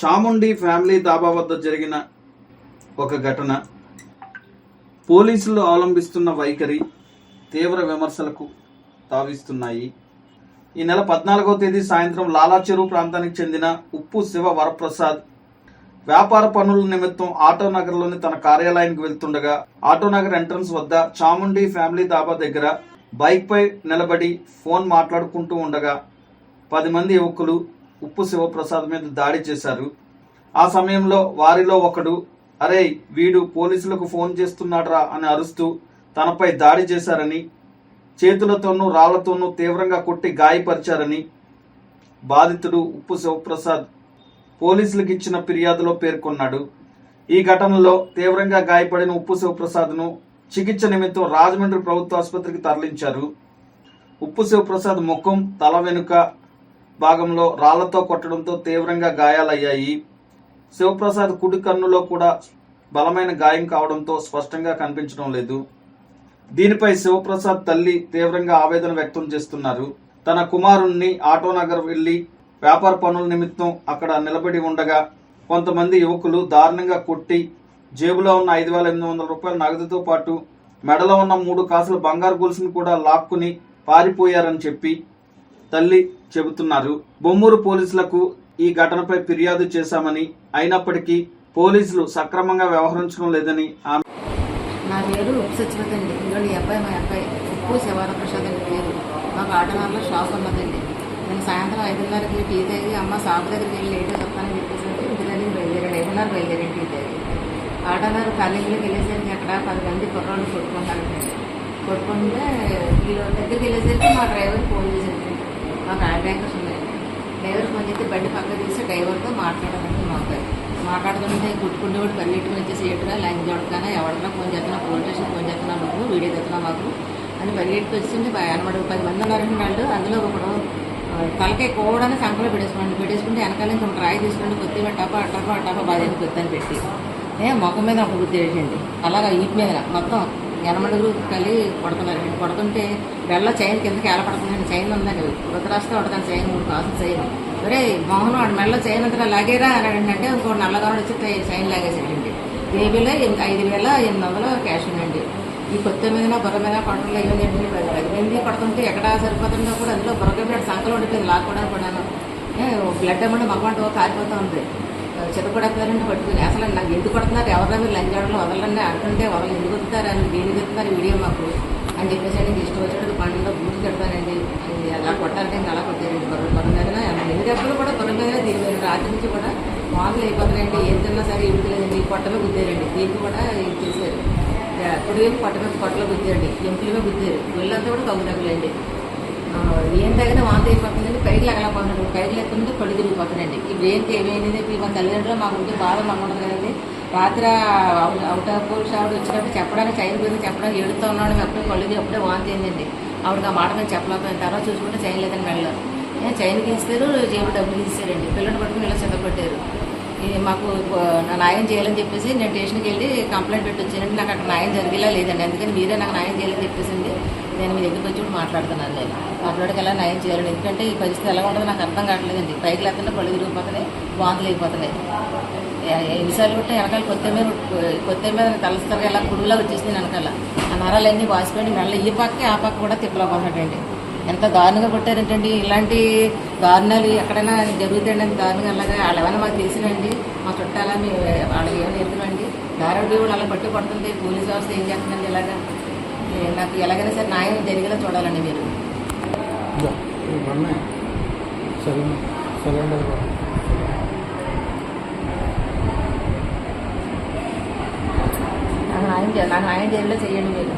Chamundi family dhaba వద్ద జరిగిన ఒక ఘటన. పోలీసులు అవలంబిస్తున్న వైఖరి తీవ్ర విమర్శలకు తావిస్తున్నాయి. ఈ నెల పద్నాలుగో తేదీ సాయంత్రం లాలా చెరువు ప్రాంతానికి చెందిన ఉప్పు శివ వరప్రసాద్ వ్యాపార పనుల నిమిత్తం ఆటోనగర్లోని తన కార్యాలయానికి వెళ్తుండగా ఆటోనగర్ ఎంట్రన్స్ వద్ద చాముండి ఫ్యామిలీ దాబా దగ్గర బైక్పై నిలబడి ఫోన్ మాట్లాడుకుంటూ ఉండగా పది మంది యువకులు ఉప్పు శివప్రసాద్ మీద దాడి చేశారు. ఆ సమయంలో వారిలో ఒకడు అరే వీడు పోలీసులకు ఫోన్ చేస్తున్నాడ్రా అని అరుస్తూ తనపై దాడి చేశారని చేతులతోనూ రాళ్ళతోనూ తీవ్రంగా కొట్టి గాయపరిచారని బాధితుడు ఉప్పు శివప్రసాద్ పోలీసులకు ఇచ్చిన ఫిర్యాదులో పేర్కొన్నాడు. ఈ ఘటనలో తీవ్రంగా గాయపడిన ఉప్పు శివప్రసాద్ను చికిత్స నిమిత్తం రాజమండ్రి ప్రభుత్వ ఆసుపత్రికి తరలించారు. ఉప్పు శివప్రసాద్ ముఖం తల వెనుక భాగంలో రాళ్ళతో కొట్టడంతో తీవ్రంగా గాయాలయ్యాయి. శివప్రసాద్ కుడి కన్నులో కూడా బలమైన గాయం కావడంతో స్పష్టంగా కనిపించడం లేదు. దీనిపై శివప్రసాద్ తల్లి తీవ్రంగా ఆవేదన వ్యక్తం చేస్తున్నారు. తన కుమారుణ్ణి ఆటోనగర్ వెళ్ళి వ్యాపార పనుల నిమిత్తం అక్కడ నిలబడి ఉండగా కొంతమంది యువకులు దారుణంగా కొట్టి జేబులో ఉన్న ఐదు వేల ఎనిమిది వందల రూపాయల నగదుతో పాటు మెడలో ఉన్న మూడు కాసుల బంగారు గొలుసును కూడా లాక్కుని పారిపోయారని చెప్పి తల్లి చెబుతున్నారు. బొమ్మూరు పోలీసులకు ఈ ఘటనపై ఫిర్యాదు చేశామని. అయినప్పటికీ పోలీసులు సక్రమంగా వ్యవహరించడం లేదని ఆమె నా పేరు ఉప్పు అండి ఇందులో ఈ అబ్బాయి మా అబ్బాయి ఉప్పు శివార ప్రసాద్ అండి పేరు. మాకు ఆటోనగర్లో షాప్ ఉన్నదండి. నేను సాయంత్రం ఐదున్నరకి టీ తాగి అమ్మ షాప్ దగ్గరికి వెళ్ళి లేట్ చెప్తానని చెప్పేసి అంటే ఇంటి దగ్గరికి బయలుదేరాడు. ఐదున్నర బయలుదేరాడు టీ తాగి. ఆటోనగర్ కాలేజీలోకి వెళ్ళేసరికి అక్కడ పది మంది కుర్రాళ్ళు కొట్టుకుంటారండి. కొట్టుకుంటే వీళ్ళు దగ్గరికి వెళ్ళేసరికి మా డ్రైవర్ ఫోన్ చేసేది మాకు ఆ బ్యాంకర్స్ ఉన్నాయండి డ్రైవర్ ఫోన్ చేస్తే బండి పక్క తీసి డ్రైవర్తో మాట్లాడాలంటే మాకు మాట్లాడుతుంటే మాట్లాడుతుంటే కూడా పరిగెట్టుకుని వచ్చేసి ఎటుగా లైన్ చూడగానే ఎవరికైనా ఫోన్ చేస్తున్నా పోలీస్ స్టేషన్ ఫోన్ చేస్తున్నా నువ్వు వీడియో తెస్తున్నా మాకు అని పరిగెట్టుకు వచ్చింది. అనమాట పది మంది ఉన్నారండి వాళ్ళు అందులో ఒకడు తలకే తలకాయ కోవడాన్ని సంకలో పెట్టేసుకోండి పెట్టేసుకుంటే వెనకాల నుంచి ఒక రాయి తీసుకుంటే టప టపా టపా టపా బాధని కొత్తని పెట్టి. ఏ ముఖం మీద ఒక గుర్తు వేసింది. అలాగా ఈపు మీద మొత్తం ఎనమడుగులు కలిగి కొడుతున్నారండి కొడుతుంటే వెళ్ళ చైన్ కిందకి ఎలా పడుతుందండి చైన్ ఉందండి ఉత్తరాస్తే ఒకటి చైన్ మూడు కాసులు చైన్. ఒరే మోహన్ వాడు మెడలో చైన్ అంతా లాగేరా అని అంటే ఇంకో నల్లగాడు వచ్చి చైన్ లాగేసాడండి బేబీలో ఎనిమిది- ఐదు వేల ఎనిమిది వందలు క్యాష్ ఉందండి. ఈ కొత్త మీద బుర్ర మీద కొట్టలు అయ్యింది ఏంటంటే పది ఎక్కడ సరిపోతుందో కూడా అందులో బుర్రగా మీద సంకలు ఉండిపోయింది లాక్కోవడానికి కూడాను. బ్లడ్ అమ్మండి మగమంట కారిపోతూ ఉంది. చితపడతారంటే పట్టుకుని అసలు నాకు ఎందుకు కొడుతున్నారు? ఎవరైనా మీరు లంచాడలో వదలండి? అంటుంటే వాళ్ళు ఎందుకు వస్తారు అని దేని చెప్తున్నారు వీడియో మాకు? అని చెప్పేసి అండి ఇష్టం వచ్చినట్టు పండుగ బూజు కడతానండి అలా కొట్టాలంటే ఇంకా అలా కొట్టారండి బుర్ర బుర్ర మీద ఎన్ని దెబ్బలు కూడా బుర్ర మీద దీని మీద రాత్రి నుంచి కూడా మామూలు అయిపోతున్నాయండి. ఏం తిన్నా సరే ఇవ్వలేదండి పొట్టలో గుద్దారండి. దీనికి కూడా ఇది చేశారు. కుడివైపు పొట్ట మీద పొట్టలో గుద్దారండి. ఎంపుల మీద గుద్దారు. ఒళ్ళంతా కూడా కవ్వు తగ్గులండి ఏం తగిన వాంత అయిపోతుంది. పైరులు లగలపోతున్నాడు పైకి లేకుంటే కళ్ళు తిరిగిపోతున్నాయండి. ఈ బ్రెయిన్కి ఏమైంది ఇప్పుడు మా తల్లిదండ్రులు మాకు బాధ బాగా మాకుంటుంది కదండి. రాత్రి అవుట్ ఆఫ్ పోలీస్ ఆవిడ వచ్చినప్పుడు చెప్పడానికి చైన్ గురించి చెప్పడానికి ఏడుతూ ఉన్నాడు అప్పుడే పళ్ళు తిరిగి అప్పుడే వాంతి అయిందండి. ఆవిడకి ఆ మాట మేము చెప్పలేకపోయిన. తర్వాత చూసుకుంటే చైన్ లేదని వెళ్ళారు. చైన్కి ఇస్తారు జేబు డబ్బులు ఇస్తారండి పిల్లలు పట్టుకుని ఇలా చెదపట్టారు మాకు న్యాయం చేయాలని చెప్పేసి నేను స్టేషన్కి వెళ్ళి కంప్లైంట్ పెట్టి వచ్చానండి. నాకు అక్కడ న్యాయం జరిగేలా లేదండి. అందుకని మీరే నాకు న్యాయం చేయాలని చెప్పేసింది నేను మీ దగ్గరికి వచ్చి మాట్లాడుతున్నాను నేను. మాట్లాడక ఎలా న్యాయం చేయాలని? ఎందుకంటే ఈ పరిస్థితి ఎలా ఉండదు నాకు అర్థం కావట్లేదండి. పైకి లేకుండా పళ్ళు తిరిగిపోతున్నాయి వాంతులు అయిపోతున్నాయి. ఏ- ఎన్నిసార్లు కొట్టే వెనకాల కొత్త మీద తలస్తారు ఎలా పురుగులా వచ్చేసింది వెనకాల. ఆ నరాలన్నీ వాసిపోయి మళ్ళీ ఈ పక్క ఆ పక్క కూడా తిప్పలేకపోతున్నాడండి. ఎంత దారుణంగా కొట్టారేంటండి. ఇలాంటి దారుణాలు ఎక్కడైనా జరుగుతాయండి అంత దారుణంగా అలాగా వాళ్ళు ఏమైనా మాకు తెలిసినండి. మా చుట్టాలా మీ వాళ్ళకి ఏమైనా ఎదురండి దారుడు కూడా అలా పట్టు పడుతుంటే పోలీస్ వ్యవస్థ ఏం చేస్తుందండి ఇలాగా? నాకు ఎలాగైనా సరే న్యాయం జరిగేలా చూడాలండి మీరు. నాకు న్యాయం నాకు న్యాయం జరిగేలా చేయండి మీరు.